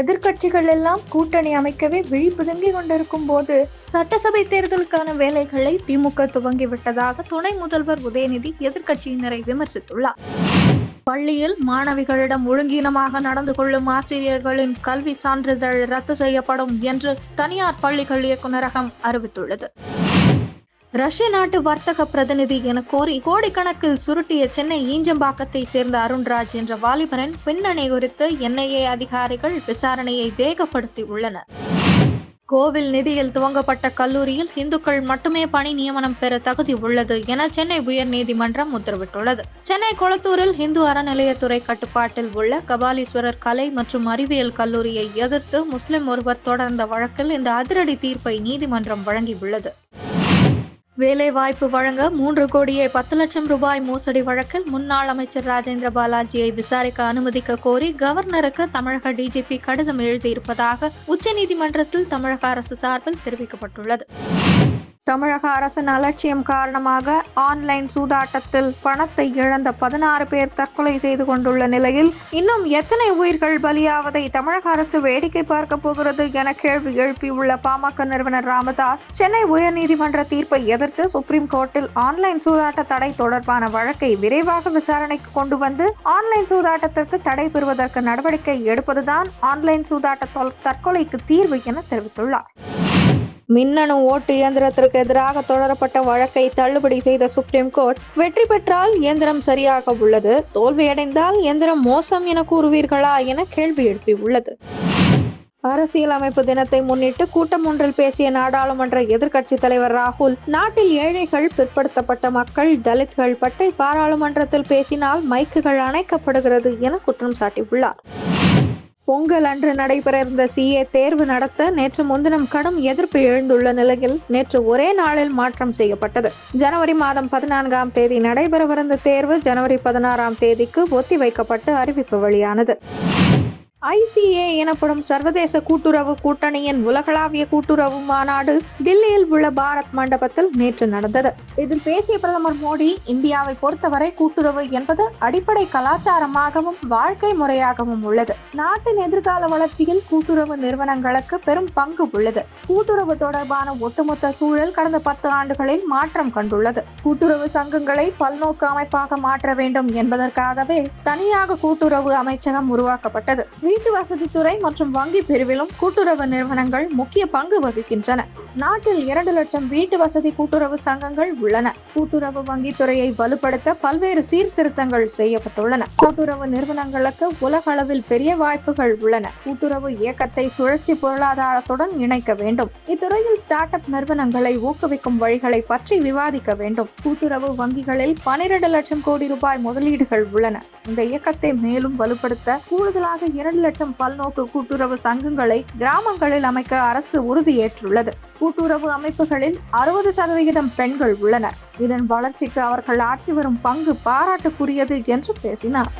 எதிர்க்கட்சிகள் எல்லாம் கூட்டணி அமைக்கவே விழிப்புதுங்கிக் கொண்டிருக்கும் போது சட்டசபை தேர்தலுக்கான வேலைகளை திமுக துவங்கிவிட்டதாக துணை முதல்வர் உதயநிதி எதிர்க்கட்சியினரை விமர்சித்துள்ளார். பள்ளியில் மாணவிகளிடம் ஒழுங்கீனமாக நடந்து கொள்ளும் ஆசிரியர்களின் கல்வி சான்றிதழ் ரத்து செய்யப்படும் என்று தனியார் பள்ளிகள் இயக்குநரகம் அறிவித்துள்ளது. ரஷ்ய நாட்டு வர்த்தக பிரதிநிதி என கோரி கோடிக்கணக்கில் சுருட்டிய சென்னை ஈஞ்சம்பாக்கத்தை சேர்ந்த அருண்ராஜ் என்ற வாலிபரின் பின்னணி குறித்து என்ஐஏ அதிகாரிகள் விசாரணையை வேகப்படுத்தி உள்ளனர். கோவில் நிதியில் துவங்கப்பட்ட கல்லூரியில் இந்துக்கள் மட்டுமே பணி நியமனம் பெற தகுதி உள்ளது என சென்னை உயர்நீதிமன்றம் உத்தரவிட்டுள்ளது. சென்னை கொளத்தூரில் இந்து அறநிலையத்துறை கட்டுப்பாட்டில் உள்ள கபாலீஸ்வரர் கலை மற்றும் அறிவியல் கல்லூரியை எதிர்த்து முஸ்லிம் ஒருவர் தொடர்ந்த வழக்கில் இந்த அதிரடி தீர்ப்பை நீதிமன்றம் வழங்கியுள்ளது. வேலைவாய்ப்பு வழங்க மூன்று கோடியே பத்து லட்சம் ரூபாய் மோசடி வழக்கில் முன்னாள் அமைச்சர் ராஜேந்திர பாலாஜியை விசாரிக்க அனுமதிக்க கோரி கவர்னருக்கு தமிழக டிஜிபி கடிதம் எழுதியிருப்பதாக உச்சநீதிமன்றத்தில் தமிழக அரசு சார்பில் தெரிவிக்கப்பட்டுள்ளது. தமிழக அரசின் அலட்சியம் காரணமாக ஆன்லைன் சூதாட்டத்தில் பணத்தை இழந்த பதினாறு பேர் தற்கொலை செய்து கொண்டுள்ள நிலையில் இன்னும் எத்தனை உயிர்கள் பலியாவதை தமிழக அரசு வேடிக்கை பார்க்க போகிறது என கேள்வி எழுப்பியுள்ள பாமக நிறுவனர் ராமதாஸ் சென்னை உயர்நீதிமன்ற தீர்ப்பை எதிர்த்து சுப்ரீம் கோர்ட்டில் ஆன்லைன் சூதாட்ட தடை தொடர்பான வழக்கை விரைவாக விசாரணைக்கு கொண்டு வந்து ஆன்லைன் சூதாட்டத்திற்கு தடை பெறுவதற்கு நடவடிக்கை எடுப்பதுதான் ஆன்லைன் சூதாட்ட தற்கொலைக்கு தீர்வு என தெரிவித்துள்ளார். மின்னணு ஓட்டு இயந்திரத்திற்கு எதிராக தொடரப்பட்ட வழக்கை தள்ளுபடி செய்த சுப்ரீம் கோர்ட் வெற்றி பெற்றால் இயந்திரம் சரியாக உள்ளது. தோல்வியடைந்தால் இயந்திரம் மோசம் என கூறுவீர்களா என கேள்வி எழுப்பியுள்ளது அரசியலமைப்பு தினத்தை முன்னிட்டு கூட்டம் ஒன்றில் பேசிய நாடாளுமன்ற எதிர்க்கட்சி தலைவர் ராகுல் நாட்டில் ஏழைகள் பிற்படுத்தப்பட்ட மக்கள் தலித்கள் பற்றி பாராளுமன்றத்தில் பேசினால் மைக்குகள் அணைக்கப்படுகிறது என குற்றம் சாட்டியுள்ளார். பொங்கல் அன்று நடைபெற இருந்த சிஏ தேர்வு நடத்த நேற்று முன்தினம் கடும் எதிர்ப்பு எழுந்துள்ள நிலையில் நேற்று ஒரே நாளில் மாற்றம் செய்யப்பட்டது. ஜனவரி மாதம் பதினான்காம் தேதி நடைபெறவிருந்த தேர்வு ஜனவரி பதினாறாம் தேதிக்கு ஒத்திவைக்கப்பட்டு அறிவிப்பு வெளியானது. ஐசிஏ எனப்படும் சர்வதேச கூட்டுறவு கூட்டணியின் உலகளாவிய கூட்டுறவு மாநாடு தில்லியில் உள்ள பாரத் மண்டபத்தில் நேற்று நடந்தது. இதில் பேசிய பிரதமர் மோடி இந்தியாவை பொறுத்தவரை கூட்டுறவு என்பது அடிப்படை கலாச்சாரமாகவும் வாழ்க்கை முறையாகவும் உள்ளது. நாட்டின் எதிர்கால வளர்ச்சியில் கூட்டுறவு நிறுவனங்களுக்கு பெரும் பங்கு உள்ளது. கூட்டுறவு தொடர்பான ஒட்டுமொத்த சூழல் கடந்த பத்து ஆண்டுகளில் மாற்றம் கண்டுள்ளது. கூட்டுறவு சங்கங்களை பல்நோக்கு அமைப்பாக மாற்ற வேண்டும் என்பதற்காகவே தனியாக கூட்டுறவு அமைச்சகம் உருவாக்கப்பட்டது. வீட்டு வசதித்துறை மற்றும் வங்கி பிரிவிலும் கூட்டுறவு நிறுவனங்கள் முக்கிய பங்கு வகிக்கின்றன. நாட்டில் இரண்டு லட்சம் வீட்டு வசதி கூட்டுறவு சங்கங்கள் உள்ளன. கூட்டுறவு வங்கித்துறையை வலுப்படுத்த பல்வேறு சீர்திருத்தங்கள் செய்யப்பட்டுள்ளன. கூட்டுறவு நிறுவனங்களுக்கு உலக அளவில் பெரிய வாய்ப்புகள் உள்ளன. கூட்டுறவு இயக்கத்தை சுழற்சி பொருளாதாரத்துடன் இணைக்க வேண்டும். இத்துறையில் ஸ்டார்ட் அப் நிறுவனங்களை ஊக்குவிக்கும் வழிகளை பற்றி விவாதிக்க வேண்டும். கூட்டுறவு வங்கிகளில் பனிரெண்டு லட்சம் கோடி ரூபாய் முதலீடுகள் உள்ளன. இந்த இயக்கத்தை மேலும் வலுப்படுத்த கூடுதலாக இரண்டு லட்சம் பல்நோக்கு கூட்டுறவு சங்கங்களை கிராமங்களில் அமைக்க அரசு உறுதியேற்றுள்ளது. கூட்டுறவு அமைப்புகளில் அறுபது சதவிகிதம் பெண்கள் உள்ளனர். இதன் வளர்ச்சிக்கு அவர்கள் ஆற்றி வரும் பங்கு பாராட்டுக்குரியது என்று பேசினார்.